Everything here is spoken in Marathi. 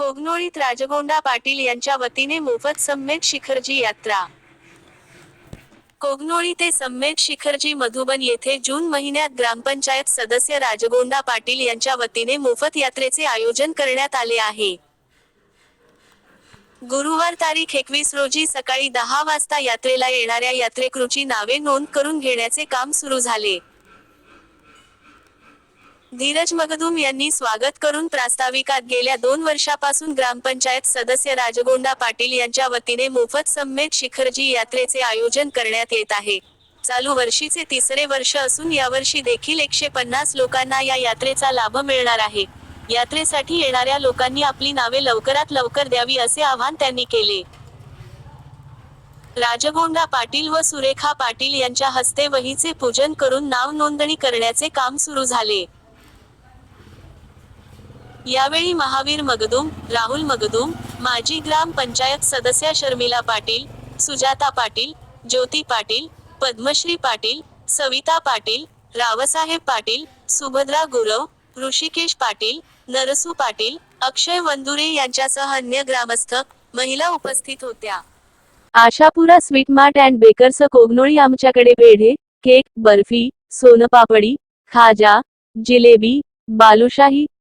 कोगनोळीत राजगोंडा पाटील यांच्या वतीने मोफत सम्यक शिखरजी यात्रा. कोगनोळी ते सम्यक शिखरजी मधुबन येथे जून महिन्यात ग्रामपंचायत सदस्य राजगोंडा पाटील यांच्या वतीने मोफत यात्रेचे आयोजन करण्यात आले आहे. गुरुवार तारीख एकवीस रोजी सकाळी दहा वाजता यात्रेला येणाऱ्या यात्रेकरूची नावे नोंद करून घेण्याचे काम सुरू झाले. धीरज मगदूम यांनी स्वागत करून प्रास्ताविकात गेल्या दोन वर्षापासून ग्रामपंचायत सदस्य राजगोंडा पाटील यांच्या वतीने मोफत सम्यक शिखरजी यात्रेचे आयोजन करण्यात येत आहे. चालू वर्षीचे तिसरे वर्ष असून यावर्षी देखील एकशे पन्नास लोकांना या यात्रेचा लाभ मिळणार आहे. यात्रेसाठी येणाऱ्या लोकांनी आपली नावे लवकरात लवकर द्यावी असे आवाहन त्यांनी केले. राजगोंडा पाटील व सुरेखा पाटील यांच्या हस्ते वहीचे पूजन करून नाव नोंदणी करण्याचे काम सुरू झाले. यावेळी महावीर मगदुम राहुल मगदुम माजी ग्राम पंचायत सदस्या शर्मिला पाटील सुजाता पाटील ज्योती पाटील पद्मश्री पाटील सविता पाटील रावसाहेब पाटील सुभद्रा गुरव ऋषिकेश पाटील नरसू पाटील अक्षय वंदुरे यांच्यासह अन्य ग्रामस्थ महिला उपस्थित होत्या. Ashapura sweet mart and bakers Kognoli आमच्याकडे पेढे केक बर्फी सोनपापडी खाजा जिलेबी बालुशाही